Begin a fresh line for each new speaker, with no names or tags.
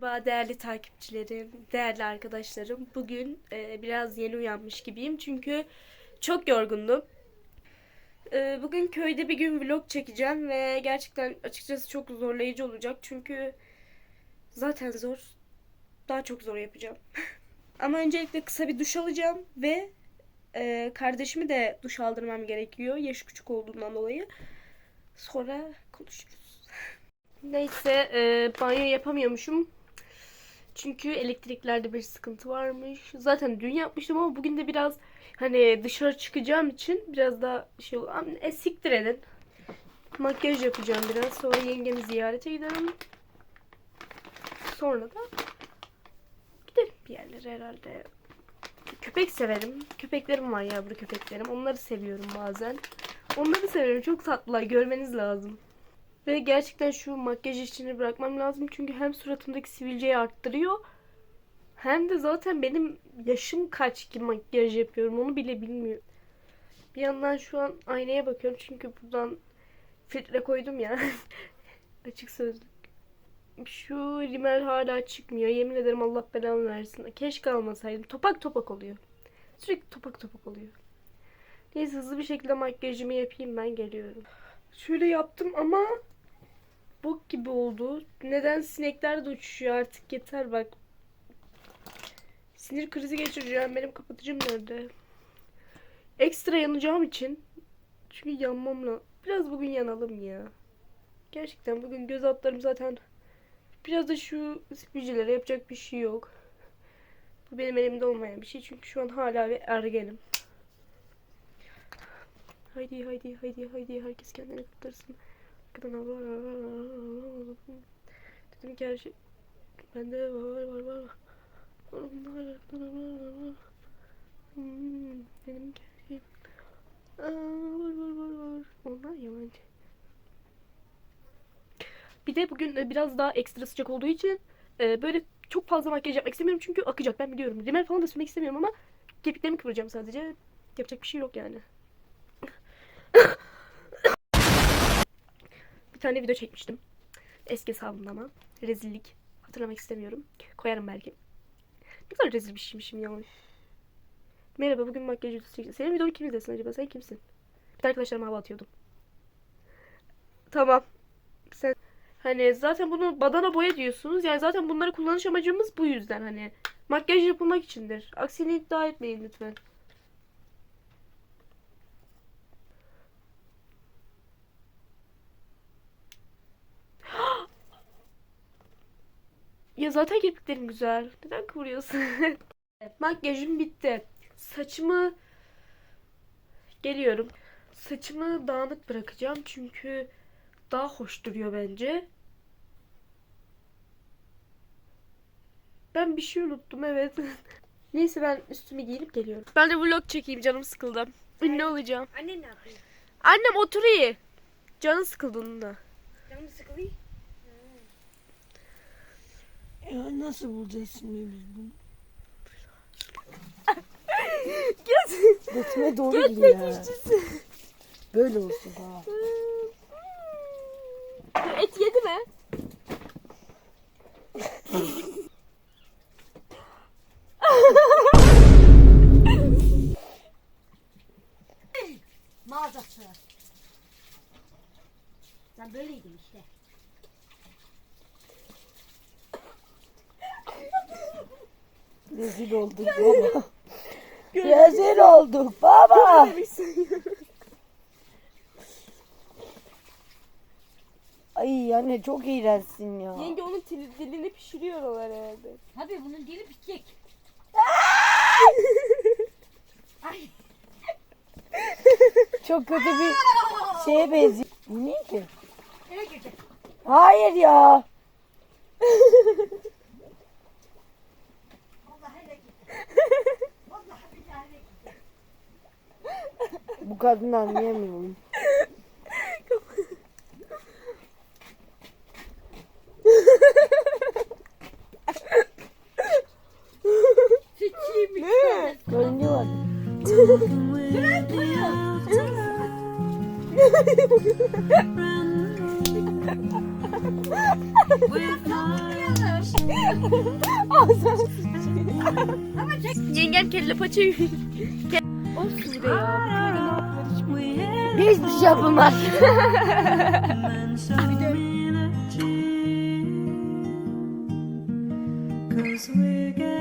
Merhaba değerli takipçilerim, değerli arkadaşlarım. Bugün e, biraz yeni uyanmış gibiyim çünkü çok yorgundum. E, bugün köyde bir gün vlog çekeceğim ve gerçekten açıkçası çok zorlayıcı olacak çünkü zaten zor, daha çok zor yapacağım. Ama öncelikle kısa bir duş alacağım ve e, kardeşimi de duş aldırmam gerekiyor yaş küçük olduğundan dolayı. Sonra konuşuruz. Neyse e, banyo yapamıyormuşum. Çünkü elektriklerde bir sıkıntı varmış. Zaten dün yapmıştım ama bugün de biraz hani dışarı çıkacağım için biraz daha şey oldu. E siktir edin. Makyaj yapacağım biraz. Sonra yengemi ziyarete giderim. Sonra da giderim bir yerlere herhalde. Köpek severim. Köpeklerim var ya burada köpeklerim. Onları seviyorum bazen. Onları seviyorum. Çok tatlılar. Görmeniz lazım. Ve gerçekten şu makyaj işini bırakmam lazım. Çünkü hem suratımdaki sivilceyi arttırıyor. Hem de zaten benim yaşım kaç ki makyaj yapıyorum onu bile bilmiyorum. Bir yandan şu an aynaya bakıyorum. Çünkü buradan filtre koydum ya. Açık sözlük. Şu rimel hala çıkmıyor. Yemin ederim Allah belamı versin. Keşke almasaydım. Topak topak oluyor. Sürekli topak topak oluyor. Neyse hızlı bir şekilde makyajımı yapayım ben geliyorum. Şöyle yaptım ama bok gibi oldu. Neden sinekler de uçuşuyor artık yeter bak. Sinir krizi geçireceğim. Benim kapatıcım nerede? Ekstra yanacağım için. Çünkü yanmam lazım. Biraz bugün yanalım ya. Gerçekten bugün göz altlarım zaten biraz da şu sivilcelere yapacak bir şey yok. Bu benim elimde olmayan bir şey. Çünkü şu an hala bir ergenim. Haydi haydi haydi haydi herkes kendini kurtarsın. Dedim ki her şey bende var var var. Onlar var. Hmm, benim gerçeğim. Aa, var var var var. Onlar yalancı. Bir de bugün e, biraz daha ekstra sıcak olduğu için e, böyle çok fazla makyaj yapmak istemiyorum çünkü akacak ben biliyorum. Rimel falan da sürmek istemiyorum ama kirpiklerimi kıvıracağım sadece. Yapacak bir şey yok yani. Tane video çekmiştim. Eski hesabımda ama. Rezillik. Hatırlamak istemiyorum. Koyarım belki. Ne kadar rezil bir şeymişim ya. Merhaba bugün makyaj videosu çekeceğiz. Senin videonu kim izlesin acaba? Sen kimsin? Bir arkadaşlarıma hava atıyordum. Tamam. Sen hani zaten bunu badana boya diyorsunuz. Yani zaten bunları kullanış amacımız bu yüzden hani. Makyaj yapılmak içindir. Aksini iddia etmeyin lütfen. Ya zaten kirpiklerim güzel. Neden kıvırıyorsun? Makyajım bitti. Saçımı geliyorum. Saçımı dağınık bırakacağım çünkü daha hoş duruyor bence. Ben bir şey unuttum evet. Neyse ben üstümü giyinip geliyorum. Ben de vlog çekeyim canım sıkıldı. Ünlü olacağım.
Anne ne yapıyor?
Annem oturuyor. Canı sıkıldı onunla.
Canım sıkılıyor.
Ya nasıl bulacağız şimdi biz bunu?
Gel.
Götüme doğru
Gel
gidiyor.
yetişçisi.
Böyle olsun ha.
Et yedi mi?
Mağazası. Sen böyleydin işte.
Rezil olduk baba. Rezil olduk baba. Ay anne çok iğrençsin ya.
Yenge onun dili- dilini pişiriyorlar herhalde.
Tabii bunun dili bitecek. Ay.
Çok kötü bir şeye benziyor. Bu ne ki?
Eve girecek.
Hayır ya. Bu kadını anlayamıyorum.
Sıçayım mı?
Görünüyor.
Yengem kelle paça yiyor. O Sude ya. Ne.
Hiçbir şey yapılmaz.
Cause we're